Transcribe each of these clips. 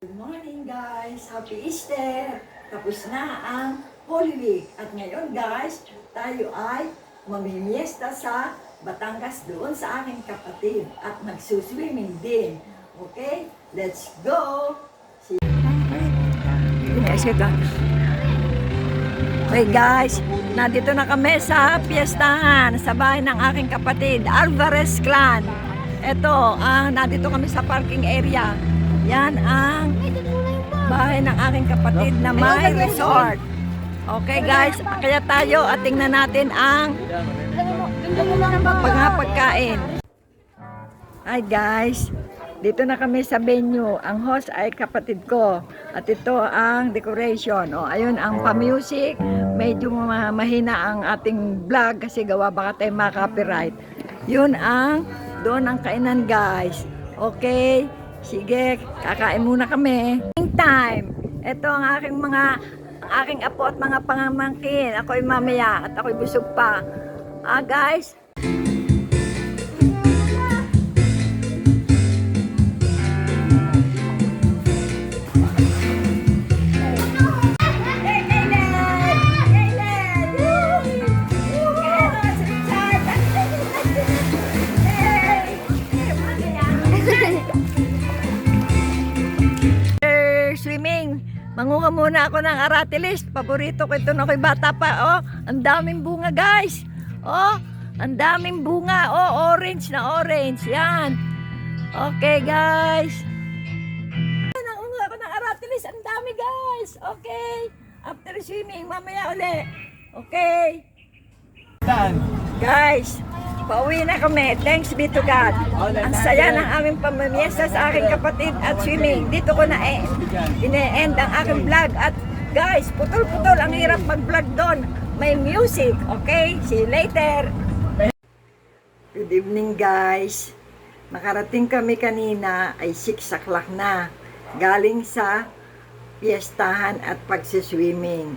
Good morning guys! Happy Easter! Tapos na ang Holy Week. At ngayon guys, tayo ay mamimiesta sa Batangas doon sa aking kapatid. At magsuswimming din. Okay? Let's go! Okay guys, nandito na kami sa piyestahan sa bahay ng aking kapatid, Alvarez Clan. Ito, ah, nandito kami sa parking area. Yan ang bahay ng aking kapatid na may resort. Okay guys, kaya tayo at tingnan natin ang pagkakain. Hi guys, dito na kami sa venue. Ang host ay kapatid ko. At ito ang decoration. O, ayun ang pa-music. Medyo ma- mahina ang ating vlog kasi gawa baka tayo ma-copyright. Yun ang, doon ang kainan guys. Okay? Sige, kakain muna kami. Time. Ito ang aking mga aking apo at mga pangamangkin. Ako'y mamaya at ako'y busog pa. Ah, guys, Manguha muna ako ng aratilis. Paborito ko ito na ako'y bata pa. Oh, ang daming bunga, guys. Oh, ang daming bunga. Oh, orange na orange. Yan. Okay, guys. Nangunga ako ng aratilis. Ang dami, guys. Okay. After swimming, mamaya uli. Okay. Guys, pauwi na kami. Thanks be to God. Ang saya ng aming pamamiesta sa aking kapatid at swimming. Dito ko na eh, ine-end ang aking vlog. At guys, putol-putol. Ang hirap mag-vlog doon. May music. Okay? See you later. Good evening guys. Nakarating kami kanina ay 6 o'clock na. Galing sa piyestahan at pagsiswimming.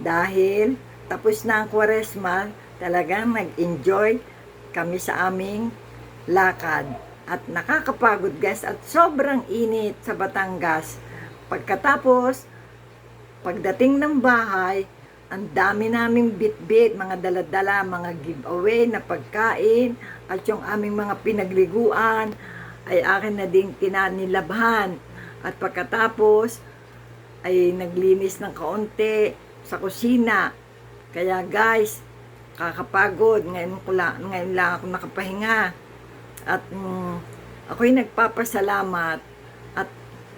Dahil tapos na ang kwaresma, talagang nag-enjoy kami sa aming lakad. At nakakapagod guys at sobrang init sa Batangas. Pagkatapos, pagdating ng bahay, ang dami naming bit-bit, mga daladala, mga giveaway na pagkain, at yung aming mga pinagliguan ay akin na ding kinanilabhan. At pagkatapos, ay naglinis ng kaunti sa kusina. Kaya guys, kakapagod. Ngayon, ko lang, ngayon lang ako nakapahinga. At mm, ako'y nagpapasalamat at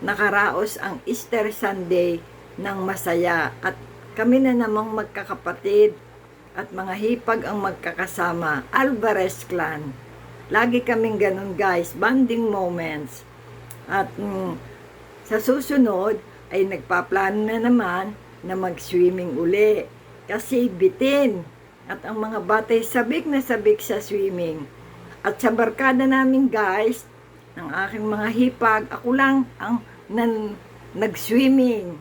nakaraos ang Easter Sunday ng masaya. At kami na namang magkakapatid at mga hipag ang magkakasama. Alvarez Clan. Lagi kaming ganun guys, bonding moments. At mm, sa susunod ay nagpaplano na naman na mag-swimming uli. Kasi bitin. At ang mga batay sabik na sabik sa swimming. At sa barkada namin guys, ng aking mga hipag, ako lang ang nan, nag-swimming.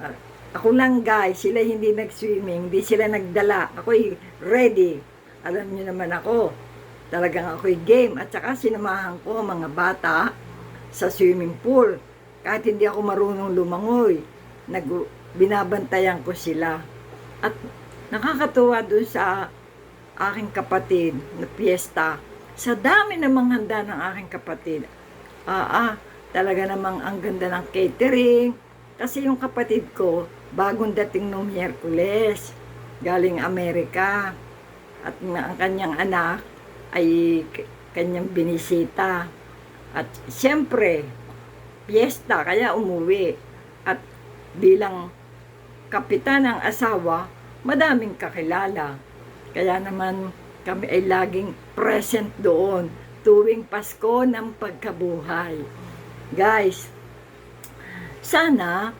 Ah, ako lang guys, sila hindi nag-swimming, hindi sila nagdala. Ako'y ready. Alam niyo naman ako, talagang ako'y game. At saka sinamahan ko mga bata sa swimming pool. Kahit hindi ako marunong lumangoy, nag, binabantayan ko sila. At nakakatuwa doon sa aking kapatid na piyesta. Sa dami namang handa ng aking kapatid. Ah, ah, talaga namang ang ganda ng catering. Kasi yung kapatid ko, bagong dating nung Miyerkules, galing Amerika. At ang kanyang anak ay kanyang binisita. At siyempre, piyesta, kaya umuwi. At bilang kapitan ng asawa, madaming kakilala. Kaya naman kami ay laging present doon tuwing Pasko ng pagkabuhay. Guys, sana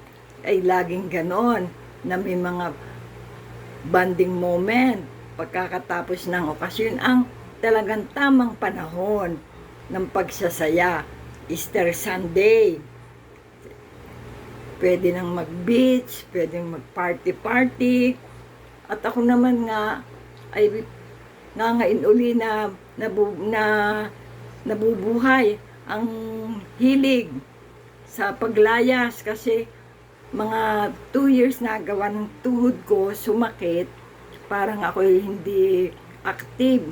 ay laging ganon na may mga banding moment pagkakatapos ng okasyon ang talagang tamang panahon ng pagsasaya. Easter Sunday, pwede nang mag-beach, pwede mag-party-party. At ako naman nga ay nangain uli na, nabu, na nabubuhay ang hilig sa paglayas kasi mga 2 years na gawa ng tuhod ko sumakit parang ako hindi active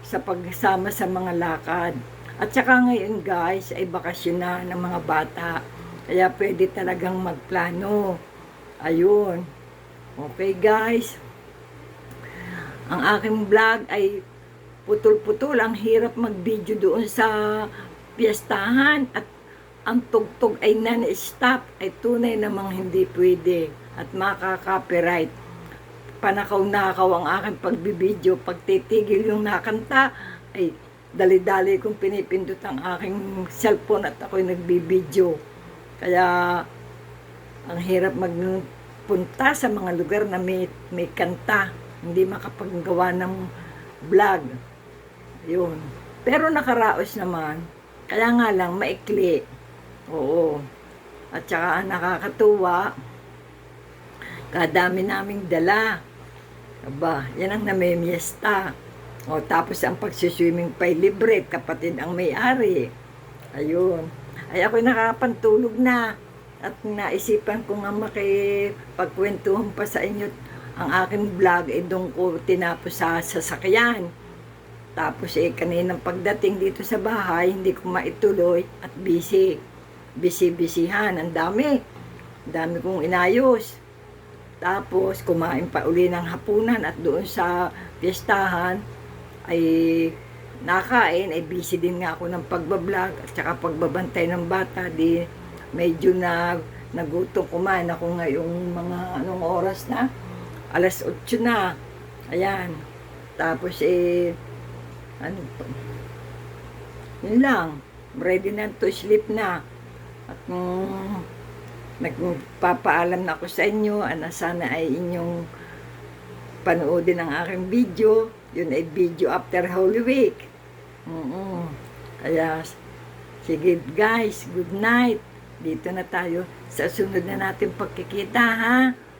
sa pagsama sa mga lakad. At saka ngayon guys ay bakasyon na ng mga bata. Kaya pwede talagang magplano. Ayun. Okay guys ang aking vlog ay putol-putol ang hirap mag-video doon sa piyestahan at ang tugtog ay non-stop ay tunay namang hindi pwede at makaka-copyright. Panakaw-nakaw ang aking pagbibideo. Pag titigil yung nakanta, ay dali-dali kong pinipindot ang aking cellphone at ako'y nagbibideo. Kaya ang hirap magpunta sa mga lugar na may, may kanta. Hindi makapagawa ng vlog. Yun. Pero nakaraos naman. Kaya nga lang, maikli. Oo. At saka nakakatuwa, kadami naming dala. Aba, yan ang namimiesta. O, tapos ang pagsiswimming pa'y libre, kapatid ang may-ari. Ayun. Ay ako'y nakapantulog na. At naisipan ko nga makipagkwentuhan pa sa inyo ang aking vlog, eh doon ko tinapos sa sasakyan. Tapos eh, kaninang pagdating dito sa bahay, hindi ko maituloy at busy. Busy-busyhan. Ang dami. Ang dami kong inayos. Tapos, kumain pa uli ng hapunan at doon sa piyestahan, ay nakain, ay busy din nga ako ng pagbablog at saka pagbabantay ng bata. Di medyo na nagutom kumain ako ngayong mga anong oras na. Alas 8 na. Ayan. Tapos eh, ano pa? Yun lang. Ready na to sleep na. At mm, nagpapaalam na ako sa inyo, ana sana ay inyong panoodin ang aking video. Yun ay video after Holy Week. mm Kaya, sige guys, good night. Dito na tayo sa sunod na natin pagkikita ha.